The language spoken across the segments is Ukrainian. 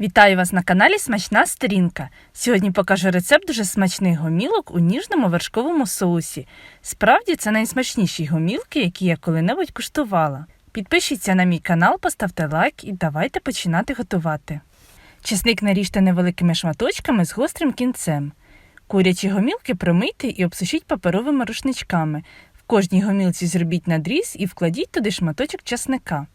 Вітаю вас на каналі Смачна Сторінка. Сьогодні покажу рецепт дуже смачних гомілок у ніжному вершковому соусі. Справді це найсмачніші гомілки, які я коли-небудь куштувала. Підпишіться на мій канал, поставте лайк і давайте починати готувати. Чесник наріжте невеликими шматочками з гострим кінцем. Курячі гомілки промийте і обсушіть паперовими рушничками. В кожній гомілці зробіть надріз і вкладіть туди шматочок чесника.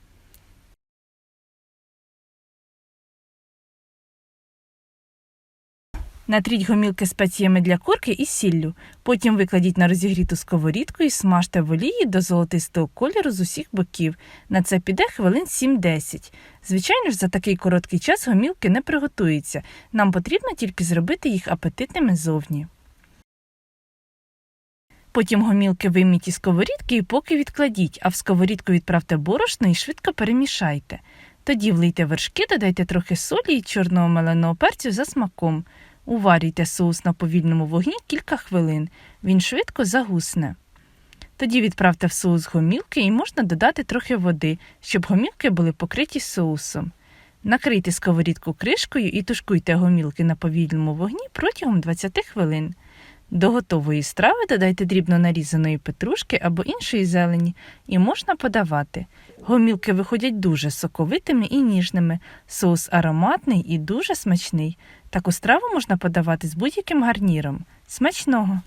Натріть гомілки спеціями для курки і сіллю. Потім викладіть на розігріту сковорідку і смажте в олії до золотистого кольору з усіх боків. На це піде хвилин 7-10. Звичайно ж, за такий короткий час гомілки не приготуються. Нам потрібно тільки зробити їх апетитними зовні. Потім гомілки вийміть із сковорідки і поки відкладіть, а в сковорідку відправте борошно і швидко перемішайте. Тоді влийте вершки, додайте трохи солі і чорного меленого перцю за смаком. Уварюйте соус на повільному вогні кілька хвилин. Він швидко загусне. Тоді відправте в соус гомілки і можна додати трохи води, щоб гомілки були покриті соусом. Накрийте сковорідку кришкою і тушкуйте гомілки на повільному вогні протягом 20 хвилин. До готової страви додайте дрібно нарізаної петрушки або іншої зелені і можна подавати. Гомілки виходять дуже соковитими і ніжними, соус ароматний і дуже смачний. Таку страву можна подавати з будь-яким гарніром. Смачного!